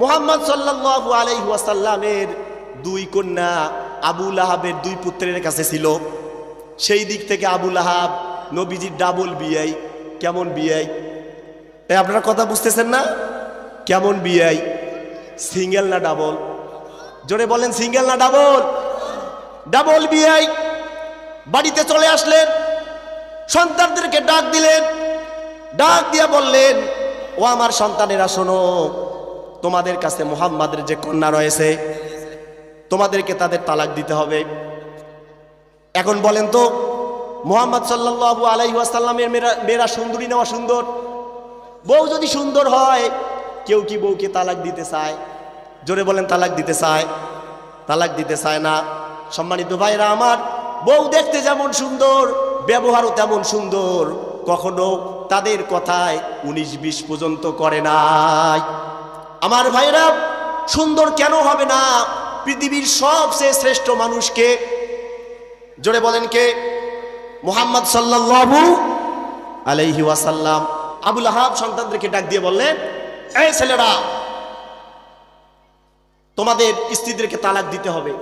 মোহাম্মদ সাল্লাল্লাহু আলাইহি ওয়াসাল্লামের দুই কন্যা আবু লাহাবের দুই পুত্রের কাছে ছিল। সেই দিক থেকে আবু লাহাব নবীজির ডাবল বিয়াই কেমন বিয়াই এই আপনারা কথা বুঝতেছেন না? কেমন বিয়াই সিঙ্গেল না ডাবল? জোরে বলেন, সিঙ্গেল না ডাবল? ডাবল বিয়াই বাড়িতে চলে আসলেন, সন্তানদেরকে ডাক দিলেন। ডাক দিয়া বললেন, ও আমার সন্তানেরা, শোনো তোমাদের কাছে মোহাম্মদের যে কন্যা রয়েছে, তোমাদেরকে তাদের তালাক দিতে হবে। এখন বলেন তো, মোহাম্মদ সাল্লাল্লাহু আলাইহি ওয়াসাল্লামের মেয়েরা মেয়েরা সুন্দরী নেওয়া সুন্দর? বউ যদি সুন্দর হয়, কেউ কি বউকে তালাক দিতে চায়? জোরে বলেন, তালাক দিতে চায়? তালাক দিতে চায় না। সম্মানিত ভাইরা আমার, বউ দেখতে যেমন সুন্দর, ব্যবহারও তেমন সুন্দর। কখনো তাদের কথায় উনিশ বিশ পর্যন্ত করে নাই। আমার ভাইরা, সুন্দর কেন হবে না? পৃথিবীর সবচেয়ে শ্রেষ্ঠ মানুষকে, জোরে বলেন কে? মোহাম্মদ সাল্লাল্লাহু আলাইহি ওয়াসাল্লাম। আবুল আহাব সন্তানদেরকে ডাক দিয়ে বললেন এই ছেলেরা, তোমাদের স্ত্রীদেরকে তালাক দিতে হবে।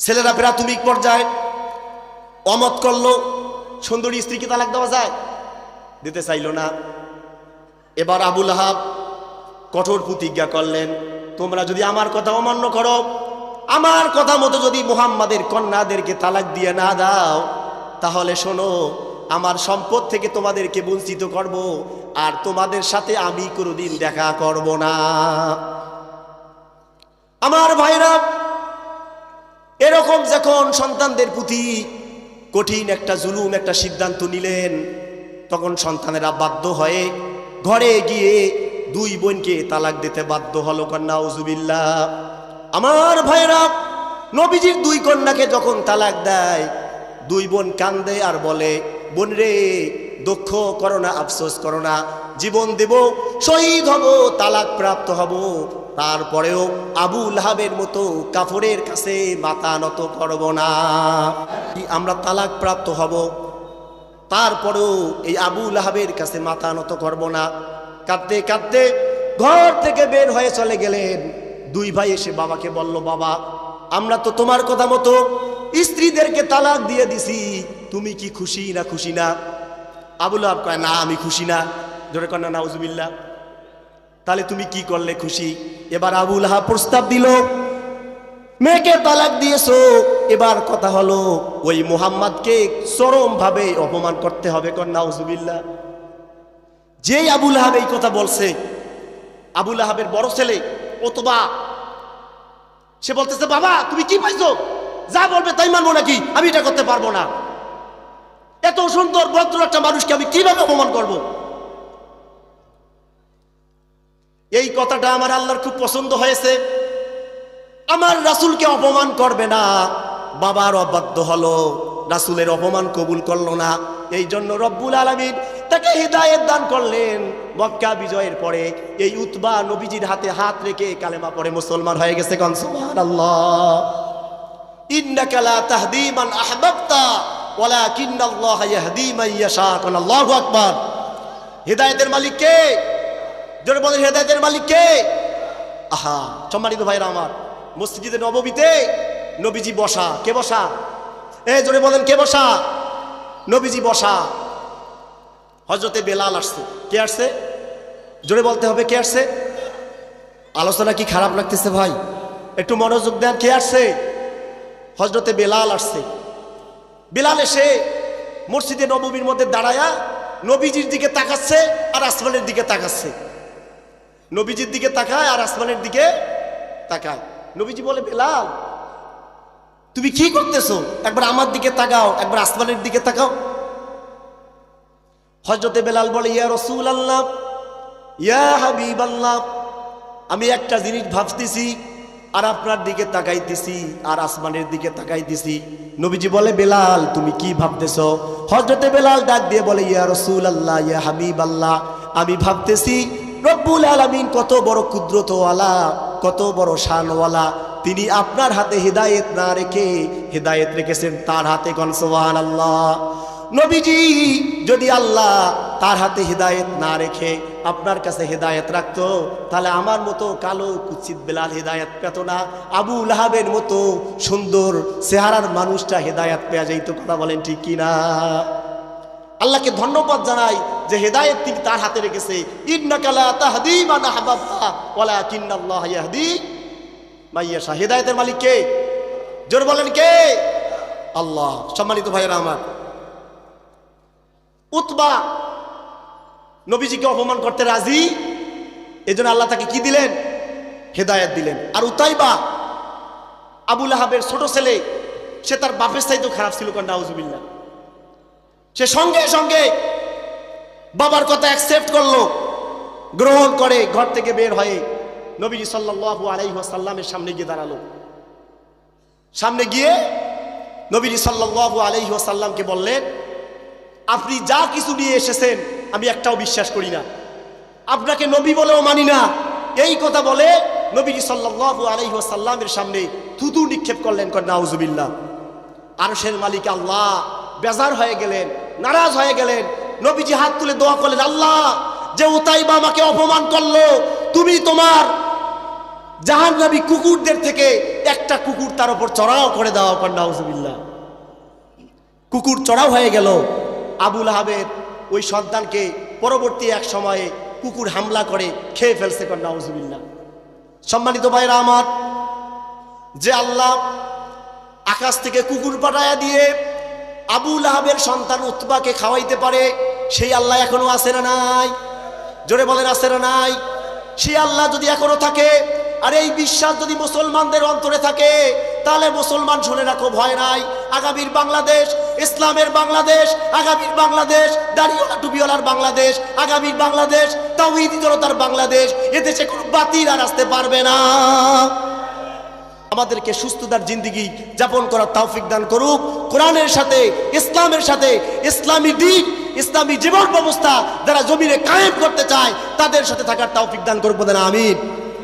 ছেলেরা প্রাথমিক পর্যায়ে অমত করল, সুন্দরী স্ত্রীকে তালাক দেওয়া যায়? দিতে চাইল না। এবার আবুল আহাব কঠোর প্রতিজ্ঞা করলেন, তোমরা যদি আমার কথা অমান্য করো, আমার কথা মতো যদি মুহাম্মাদের কন্যাদেরকে তালাক দিয়ে না দাও, তাহলে শোনো, আমার সম্পদ থেকে তোমাদেরকে বঞ্চিত করব, আর তোমাদের সাথে আমি কোনোদিন দেখা করব না। আমার ভাইরা, এরকম যখন সন্তানদের প্রতি কঠিন একটা জুলুম, একটা সিদ্ধান্ত নিলেন, তখন সন্তানেরা বাধ্য হয়ে ঘরে গিয়ে দুই বোনকে তালাক দিতে বাধ্য হলো কন্যা উজুবিল্লা আমার ভাইরা নবীজির দুই কন্যাকে যখন তালাক দেয়, দুই বোন কান্দে আর বলে, বোন রে, দুঃখ করো না, আফসোস করো না, জীবন দেব, শহীদ হব, তালাক প্রাপ্ত হব। তারপরেও আবু লাহাবের মতো কাফরের কাছে মাথা নত করব না। আমরা তালাক প্রাপ্ত হব? তারপরেও এই আবু লাহাবের কাছে মাথা নত করব না। কাঁদতে কাঁদতে ঘর থেকে বের হয়ে চলে গেলেন। দুই ভাই এসে বাবাকে বলল, বাবা, আমরা তো তোমার কথা মতো স্ত্রীদেরকে তালাক দিয়ে দিছি। তুমি কি খুশি না খুশি না? আবুল আহাব কয়, না, আমি খুশি না। ধরে কন্যা নাউজুবিল্লা তাহলে তুমি কি করলে খুশি? এবার আবুল আহাব প্রস্তাব দিল, মেয়েকে তালাক দিয়েছ এবার কথা হলো, ওই মোহাম্মদকে চরম ভাবে অপমান করতে হবে কন্যা নাউজুবিল্লা যেই আবুল আহাব এই কথা বলছে, আবুল আহাবের বড় ছেলে অথবা সে বলতেছে, বাবা, তুমি কি পাইছো? যা বলবে তাই মানবো নাকি? আমি এটা করতে পারব না। এত সুন্দর, ভদ্র একটা মানুষকে আমি কীভাবে অপমান করব? এই কথাটা আমার আল্লাহর খুব পছন্দ হয়েছে। আমার রাসুলকে অপমান করবে না। বাবার অবাধ্য হলো, রাসুলের অপমান কবুল করল না। এই জন্য রব্বুল আলমিন তাকে হৃদায়ত দান করলেন। মক্কা বিজয়ের পরে এই উতবা নবীজির হাতে হাত রেখে কালেমা পরে মুসলমান হয়ে গেছে কন, সুবহানাল্লাহ। ইন্নাকা লা তাহদি মান আহবাবতা, ওয়ালাকিন্নাল্লাহ ইয়াহদি মান ইয়াশা। কোন, আল্লাহু আকবার। হেদায়েতের মালিক কে? মালিক কে? আহা আমার, মসজিদে নববীতে নবীজি বসা। কে বসা? এ জোরে বলেন, কে বসা? নবীজি বসা। হজরতে বেলাল আসছে। কে আসছে? জোরে বলতে হবে, কে আসছে? আলোচনা কি খারাপ লাগতেছে ভাই? একটু মনোযোগ দেন, কে আসছে? হজরতে বেলাল আসছে। বেলাল এসে মসজিদে নবমীর মধ্যে দাঁড়ায়া নবীজির দিকে তাকাচ্ছে আর আসমানের দিকে তাকাচ্ছে। নবীজির দিকে তাকায় আর আসমানের দিকে তাকায়। নবীজি বলে, বেলাল তুমি কি করতেছো? একবার আমার দিকে তাকাও, একবার আসমানের দিকে তাকাও। হজরতে বেলাল বলে, ইয়া রসুল আল্লাহ ইয়া হাবিব আল্লাহ আমি একটা জিনিস ভাবতেছি, আর আপনার দিকে তাকাইতেছি, আর আসমানের দিকে তাকাইতেছি। নবীজি বলে, বেলাল, তুমি কি ভাবতেছ? হজরতে বেলাল ডাক দিয়ে বলে, ইয়া রসুল আল্লাহ ইয়া হাবিব আল্লাহ আমি ভাবতেছি, রব্বুল আলমিন কত বড় কুদ্রতওয়ালা, কত বড় শানওয়ালা তিনি আপনার হাতে হৃদায়ত না রেখে হৃদায়ত রেখেছেন তার হাতে কনসোয়ান আল্লাহ নবীজি, যদি আল্লাহ তার হাতে হৃদায়ত না রেখে আপনার কাছে হৃদায়ত রাখতো, তাহলে আমার মতো কালো কুচিত বেলাল হৃদায়ত পেত না। আবু লাহাবের মতো সুন্দর চেহারার মানুষটা হৃদায়ত পেয়ে যাইতো, কথা বলেন ঠিক কিনা আল্লাহকে ধন্যবাদ জানাই যে হেদায়েত তিনি তার হাতে রেখেছে। ইন্নাকা লা তাহদি মান আহবাবতা, ওয়ালাকিন্নাল্লাহ ইয়াহদি। হেদায়েতের মালিক কে? জোর বলেন কে? আল্লাহ, সম্মানিত ভাইয়েরা আমার। উতবা নবীজিকে অপমান করতে রাজি? এজন্য আল্লাহ তাকে কি দিলেন? হেদায়েত দিলেন। আর উতাইবা আবুল আহাবের ছোট ছেলে, সে তার বাপের চাইতেও খারাপ ছিল কারণ নাউজুবিল্লাহ। সে সঙ্গে সঙ্গে বাবার কথা অ্যাকসেপ্ট করল, গ্রহণ করে ঘর থেকে বের হয়ে নবীজি সাল্লাল্লাহু আলাইহি ওয়াসাল্লামের সামনে গিয়ে দাঁড়াল। সামনে গিয়ে নবীজি সাল্লাল্লাহু আলাইহি ওয়াসাল্লামকে বললেন, আপনি যা কিছু নিয়ে এসেছেন, আমি একটাও বিশ্বাস করি না। আপনাকে নবী বলেও মানি না। এই কথা বলে নবীজি সাল্লাল্লাহু আলাইহি ওয়াসাল্লামের সামনে থুতু নিক্ষেপ করলেন, কর নাউজুবিল্লাহ। আরশের মালিক আল্লাহ বেজার হয়ে গেলেন, নারাজ হয়ে গেলেন। নবীজি হাত তুলে দোয়া করলেন, আল্লাহ, যে উতাইবা আমাকে অপমান করল, তুমি তোমার জাহান নবী কুকুরদের থেকে একটা কুকুর তার উপর চড়াও করে দেওয়া কর নাউজুবিল্লাহ কুকুর চড়াও হয়ে গেল। আবুল আহাবের ওই সন্তানকে পরবর্তী এক সময়ে কুকুর হামলা করে খেয়ে ফেলছে কর নাউজুবিল্লাহ সম্মানিত ভাইরা আমার, যে আল্লাহ আকাশ থেকে কুকুর পাঠায়া দিয়ে আবুল আহাবের সন্তান উতবাকে খাওয়াইতে পারে, সেই আল্লাহ এখনও আছে না নাই? জোরে বলেন, আছে না নাই? সেই আল্লাহ যদি এখনও থাকে আর এই বিশ্বাস যদি মুসলমানদের অন্তরে থাকে, তাহলে মুসলমান শুনে রাখো, ভয় নাই। আগামীর বাংলাদেশ, ইসলামের বাংলাদেশ, আগামীর বাংলাদেশ, দাড়িওয়ালা, টুপিওয়ালার বাংলাদেশ, আগামীর বাংলাদেশ, তাওহিদি জনতার বাংলাদেশ, এদেশে কোনো বাতিল আর আসতে পারবে না। আমাদেরকে সুস্থতার জিন্দিগি যাপন করার তৌফিক দান করুক। কোরআনের সাথে, ইসলামের সাথে, ইসলামী দিক ইসলামী জীবন ব্যবস্থা যারা জমিনে কায়েম করতে চায়, তাদের সাথে থাকার তৌফিক দান করুক বলেন, আমিন।